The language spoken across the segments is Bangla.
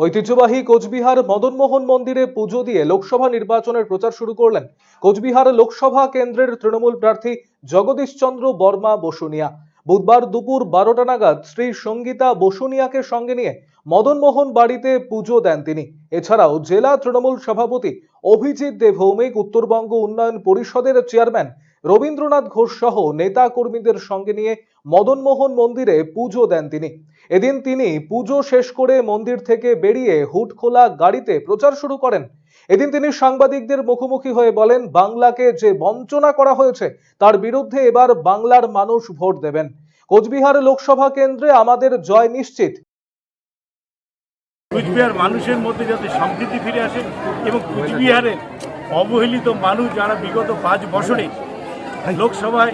ঐতিহ্যবাহী কোচবিহার মদনমোহন মন্দিরে পুজো দিয়ে লোকসভা নির্বাচনের প্রচার শুরু করলেন কোচবিহার লোকসভা কেন্দ্রের তৃণমূল প্রার্থী জগদীশ চন্দ্র বর্মা বসুনিয়া। বুধবার দুপুর বারোটা নাগাদ শ্রী সঙ্গীতা বসুনিয়াকে সঙ্গে নিয়ে মদনমোহন বাড়িতে পুজো দেন তিনি। এছাড়াও জেলা তৃণমূল সভাপতি অভিজিৎ দে ভৌমিক উত্তরবঙ্গ উন্নয়ন পরিষদের চেয়ারম্যান রবীন্দ্রনাথ ঘোষ সহ নেতা কর্মীদের সঙ্গে নিয়ে মদনমোহন মন্দিরে পুজো দেন তিনি। এদিন তিনি পুজো শেষ করে মন্দির থেকে বেরিয়ে হুড খোলা গাড়িতে প্রচার শুরু করেন। এদিন তিনি সাংবাদিকদের মুখোমুখি হয়ে বলেন, বাংলাকে যে বঞ্চনা করা হয়েছে, তার বিরুদ্ধে এবার বাংলার মানুষ ভোট দেবেন। কোচবিহার লোকসভা কেন্দ্রে আমাদের জয় নিশ্চিত। কুচবিহার মানুষের মধ্যে যাতে সম্প্রীতি ফিরে আসে এবং কুচবিহারের অবহেলিত মানুষ যারা বিগত পাঁচ বছরে লোকসভায়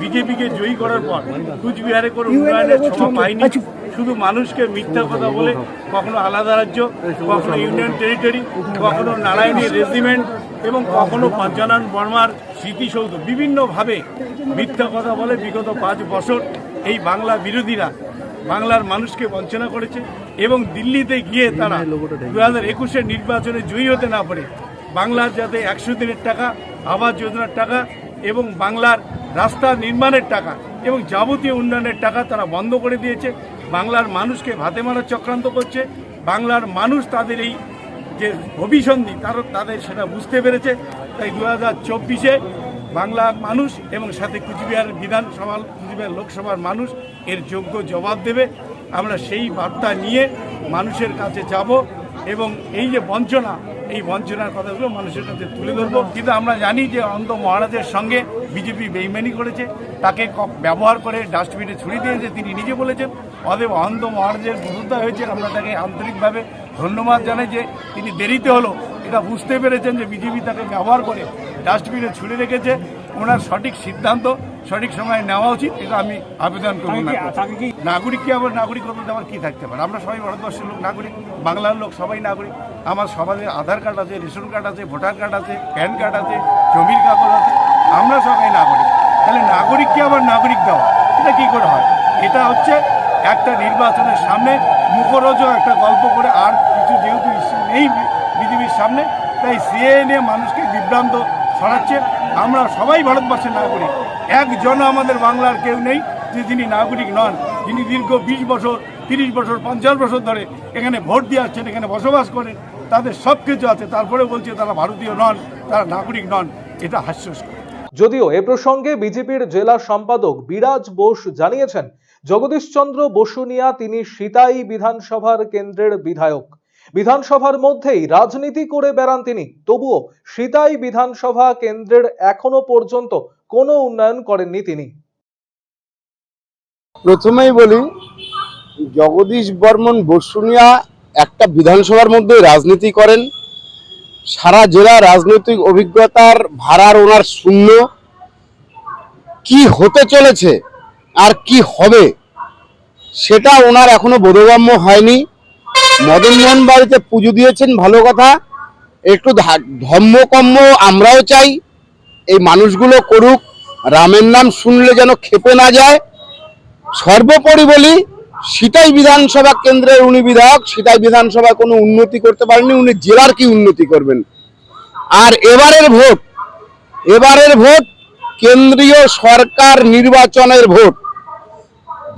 বিজেপিকে জয়ী করার পর কুচবিহারে কোনো উন্নয়নের ছোঁয়া পায়নি। শুধু মানুষকে মিথ্যা কথা বলে কখনো আলাদা রাজ্য কখনো ইউনিয়ন টেরিটরি কখনো নারায়ণী রেজিমেন্ট এবং কখনো পঞ্চানন বর্মার স্মৃতিসৌধ। বিভিন্নভাবে মিথ্যা কথা বলে বিগত পাঁচ বছর এই বাংলা বিরোধীরা বাংলার মানুষকে বঞ্চনা করেছে এবং দিল্লিতে গিয়ে তারা দু হাজার একুশের নির্বাচনে জয়ী হতে না পারে। বাংলার যাতে একশো দিনের টাকা আবাস যোজনার টাকা এবং বাংলার রাস্তা নির্মাণের টাকা এবং যাবতীয় উন্নয়নের টাকা তারা বন্ধ করে দিয়েছে। বাংলার মানুষকে ভাতে মারার চক্রান্ত করছে। বাংলার মানুষ তাদের এই যে অভিসন্ধি তার তাদের সেটা বুঝতে পেরেছে। তাই দু হাজার চব্বিশে বাংলার মানুষ এবং সাথে কুচবিহার বিধানসভা কুচবিহার লোকসভার মানুষ এর যোগ্য জবাব দেবে। আমরা সেই বার্তা নিয়ে মানুষের কাছে যাব। এবং এই যে বঞ্চনা, এই বঞ্চনার কথাগুলো মানুষের কাছে তুলে ধরবো। কিন্তু আমরা জানি যে অন্ত মহারাজের সঙ্গে বিজেপি বেইমানি করেছে, তাকে ব্যবহার করে ডাস্টবিনে ছুড়ে দিয়েছে, তিনি নিজে বলেছেন। অদেব অন্ধ মহারাজের বিরুদ্ধা হয়েছে, আমরা তাকে আন্তরিকভাবে ধন্যবাদ জানাই যে তিনি দেরিতে হলো। এটা বুঝতে পেরেছেন যে বিজেপি তাকে ব্যবহার করে ডাস্টবিনে ছুড়ে রেখেছে। ওনার সঠিক সিদ্ধান্ত সঠিক সময়ে নেওয়া উচিত এটা আমি আবেদন করব না নাগরিককে আবার নাগরিক বলতে আমার কি থাকতে পারে? আমরা সবাই ভারতবর্ষের লোক নাগরিক। বাংলার লোক সবাই নাগরিক। আমার সমাজের আধার কার্ড আছে রেশন কার্ড আছে ভোটার কার্ড আছে প্যান কার্ড আছে জমির কাগজ আছে। আমরা সবাই নাগরিক। তাহলে নাগরিককে আবার নাগরিক দেওয়া? এটা কি করে হয়? এটা হচ্ছে একটা নির্বাচনের সামনে মুখরোজ একটা গল্প করে আর কিছু যেহেতু issue নেই বিজেপির সামনে তাই সিএ নিয়ে মানুষকে বিভ্রান্ত ছড়াচ্ছে। আমরা সবাই ভারতবর্ষের নাগরিক। একজন আমাদের বাংলার কেউ নেই যে যিনি নাগরিক নন। যিনি দীর্ঘ বিশ বছর, তিরিশ বছর, পঞ্চাশ বছর ধরে এখানে ভোট দিয়ে আসছেন, এখানে বসবাস করেন। তাদের সব কিছু আছে। তারপরে বলছে তারা ভারতীয় নন, তারা নাগরিক নন। এটা হাস্যস্কর। যদিও এ প্রসঙ্গে বিজেপির জেলা সম্পাদক বিরাজ বোস জানিয়েছেন জগদীশচন্দ্র বসুনিয়া তিনি সিতাই বিধানসভার কেন্দ্রের বিধায়ক। বিধানসভার মধ্যেই রাজনীতি করে বেড়ান তিনি। তবুও সিতাই বিধানসভা কেন্দ্রের এখনও পর্যন্ত কোনো উন্নয়ন করেননি তিনি। প্রথমেই বলি, জগদীশ বর্মন বসুনিয়া একটা বিধানসভার মধ্যে রাজনীতি করেন। সারা জেলা রাজনৈতিক অভিজ্ঞতার ভাড়ার ওনার শূন্য। কি হতে চলেছে আর কি হবে, সেটা ওনার এখনও বোধগম্য হয়নি। মদনমোহন বাড়িতে পুজো দিয়েছেন, ভালো কথা। একটু ধর্মকম্ম আমরাও চাই। এই মানুষগুলো করুক, রামের নাম শুনলে যেন খেপে না যায়। সর্বোপরি বলি, সিতাই বিধানসভা কেন্দ্রের উনি বিধায়ক, সিতাই বিধানসভায় কোনো উন্নতি করতে পারেননি, উনি জেলার কি উন্নতি করবেন। আর এবারের ভোট এবারের ভোট কেন্দ্রীয় সরকার নির্বাচনের ভোট।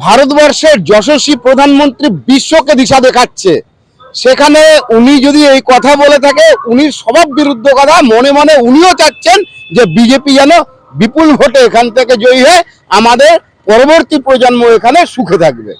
ভারতবর্ষের যশস্বী প্রধানমন্ত্রী বিশ্বকে দিশা দেখাচ্ছে। সেখানে উনি যদি এই কথা বলে থাকে, উনি সবার বিরুদ্ধ কথা, মনে মনে উনিও চাচ্ছেন যে বিজেপি যেন বিপুল ভোটে এখান থেকে জয়ী হয়ে আমাদের পরবর্তী প্রজন্ম এখানে সুখে থাকবে।